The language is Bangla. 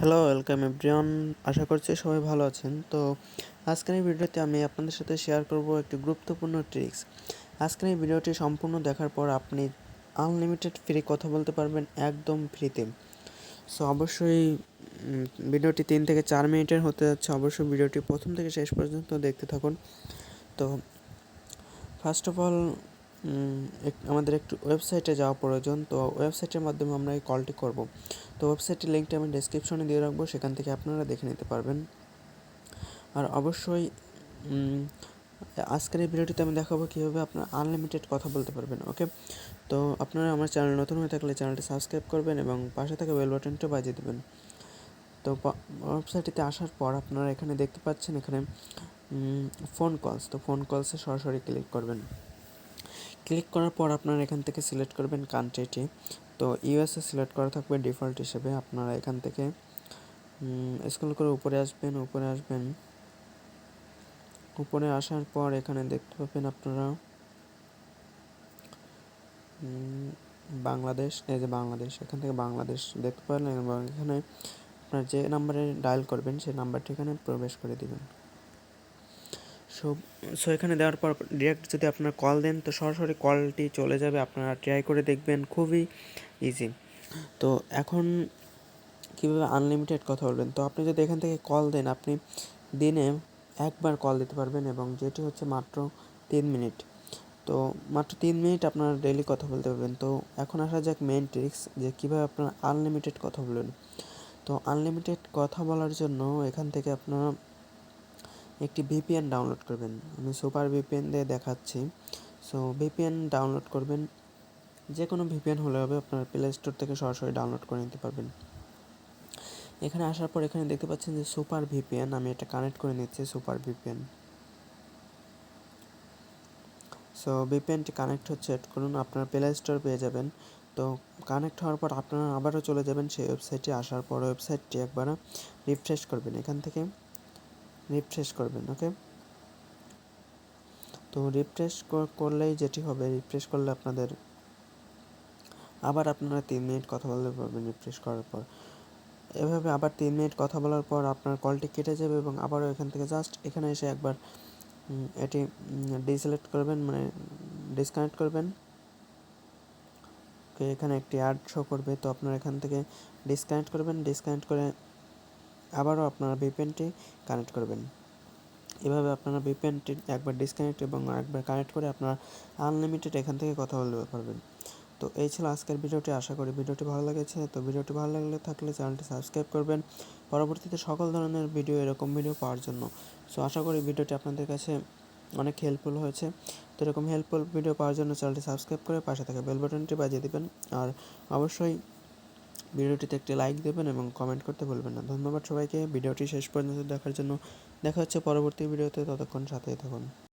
হ্যালো ওয়েলকাম এভরিওয়ান আশা করছি সবাই ভালো আছেন। তো আজকের এই ভিডিওতে আমি আপনাদের সাথে শেয়ার করব একটি গুরুত্বপূর্ণ ট্রিক্স আজকের এই ভিডিওটি সম্পূর্ণ দেখার পর আপনি আনলিমিটেড ফ্রি কথা বলতে পারবেন একদম ফ্রিতে সো অবশ্যই ভিডিওটি তিন থেকে চার মিনিটের হতে যাচ্ছে। অবশ্যই ভিডিওটি প্রথম থেকে শেষ পর্যন্ত দেখতে থাকুন। তো ফার্স্ট অফ অল আমাদের একটু ওয়েবসাইটে যাওয়া প্রয়োজন, তো ওয়েবসাইটের মাধ্যমে আমরা এই কলটি করব। তো ওয়েবসাইটের লিঙ্কটা আমি ডেসক্রিপশনে দিয়ে রাখব, সেখান থেকে আপনারা দেখে নিতে পারবেন। আর অবশ্যই আজকের এই ভিডিওটিতে আমি দেখাবো কীভাবে আপনারা আনলিমিটেড কথা বলতে পারবেন ওকে তো আপনারা আমার চ্যানেল নতুন হয়ে থাকলে চ্যানেলটি সাবস্ক্রাইব করবেন এবং পাশে থাকা বেল বাটনটা বাজিয়ে দেবেন। তো ওয়েবসাইটটিতে আসার পর আপনারা এখানে দেখতে পাচ্ছেন এখানে ফোন কলস তো ফোন কলসে সরাসরি ক্লিক করবেন। ক্লিক করার পর আপনারা এখান থেকে সিলেক্ট করবেন কান্ট্রিটি তো ইউএসএ সিলেক্ট করা থাকবে ডিফল্ট হিসেবে। আপনারা এখান থেকে স্ক্রল করে উপরে আসবেন উপরে আসবেন। উপরে আসার পর এখানে দেখতে পাবেন আপনারা বাংলাদেশ, এই যে বাংলাদেশ, এখান থেকে বাংলাদেশ দেখতে পারলেন এবং এখানে আপনার যে নাম্বারে ডায়াল করবেন, সেই নাম্বারটি এখানে প্রবেশ করে দিবেন। সো সো এখানে দেওয়ার পর ডিরেক্ট যদি আপনার কল দেন, তো সরাসরি কলটি চলে যাবে। আপনারা ট্রাই করে দেখবেন, খুবই ইজি তো এখন কীভাবে আনলিমিটেড কথা বলবেন? তো আপনি যদি এখান থেকে কল দেন, আপনি দিনে একবার কল দিতে পারবেন এবং যেটি হচ্ছে মাত্র তিন মিনিট তো মাত্র তিন মিনিট আপনারা ডেইলি কথা বলতে পারবেন। তো এখন আসা যাক মেন ট্রিক্স যে কীভাবে আপনারা আনলিমিটেড কথা বলবেন। তো আনলিমিটেড কথা বলার জন্য এখান থেকে আপনারা একটি ভিপিএন ডাউনলোড করবেন। আমি সুপার ভিপিএন দিয়ে দেখাচ্ছি। সো ভিপিএন ডাউনলোড করবেন। যে কোনো ভিপিএন হলে হবে, আপনার প্লে স্টোর থেকে সরাসরি ডাউনলোড করে নিতে পারবেন। এখানে আসার পর এখানে দেখতে পাচ্ছেন যে সুপার ভিপিএন আমি এটা কানেক্ট করে নিচ্ছি সুপার ভিপিএন সো ভিপিএনটি কানেক্ট হচ্ছে এড করুন, আপনার প্লে স্টোর পেয়ে যাবেন। তো কানেক্ট হওয়ার পর আপনারা আবারও চলে যাবেন সেই ওয়েবসাইটে আসার পর ওয়েবসাইটটি একবার রিফ্রেশ করবেন এখান থেকে। রিফ্রেশ করবেন ওকে তো রিফ্রেশ করলেই যেটি হবে রিফ্রেশ করলে আপনাদের আবার আপনারা তিন মিনিট কথা বলতে পারবেন রিফ্রেশ করার পর। এভাবে আবার তিন মিনিট কথা বলার পর আপনার কলটি কেটে যাবে এবং আবারও এখান থেকে জাস্ট এখানে এসে একবার এটি ডিসিলেক্ট করবেন মানে ডিসকানেক্ট করবেন। এখানে একটি অ্যাড শো করবে, তো আপনারা এখান থেকে ডিসকানেক্ট করবেন ডিসকানেক্ট করে আবারও আপনারা ভিপিএনটি কানেক্ট করবেন। এভাবে আপনারা ভিপিএনটি একবার ডিসকানেক্ট এবং একবার কানেক্ট করে আপনারা আনলিমিটেড এখান থেকে কথা বলতে পারবেন। তো এই ছিল আজকের ভিডিওটি, আশা করি ভিডিওটি ভালো লেগেছে। তো ভিডিওটি ভালো লাগলে থাকলে চ্যানেলটি সাবস্ক্রাইব করবেন। পরবর্তীতে সকল ধরনের ভিডিও এরকম ভিডিও পাওয়ার জন্য। সো আশা করি ভিডিওটি আপনাদের কাছে অনেক হেল্পফুল হয়েছে। তো এরকম হেল্পফুল ভিডিও পাওয়ার জন্য চ্যানেলটি সাবস্ক্রাইব করে পাশে থাকা বেল বাটনটি বাজিয়ে দেবেন। আর অবশ্যই ভিডিওটিতে একটি লাইক দেবেন এবং কমেন্ট করতে ভুলবেন না। ধন্যবাদ সবাইকে। ভিডিওটি শেষ পর্যন্ত দেখার জন্য দেখা হচ্ছে পরবর্তী ভিডিওতে। ততক্ষণ সাথেই থাকুন।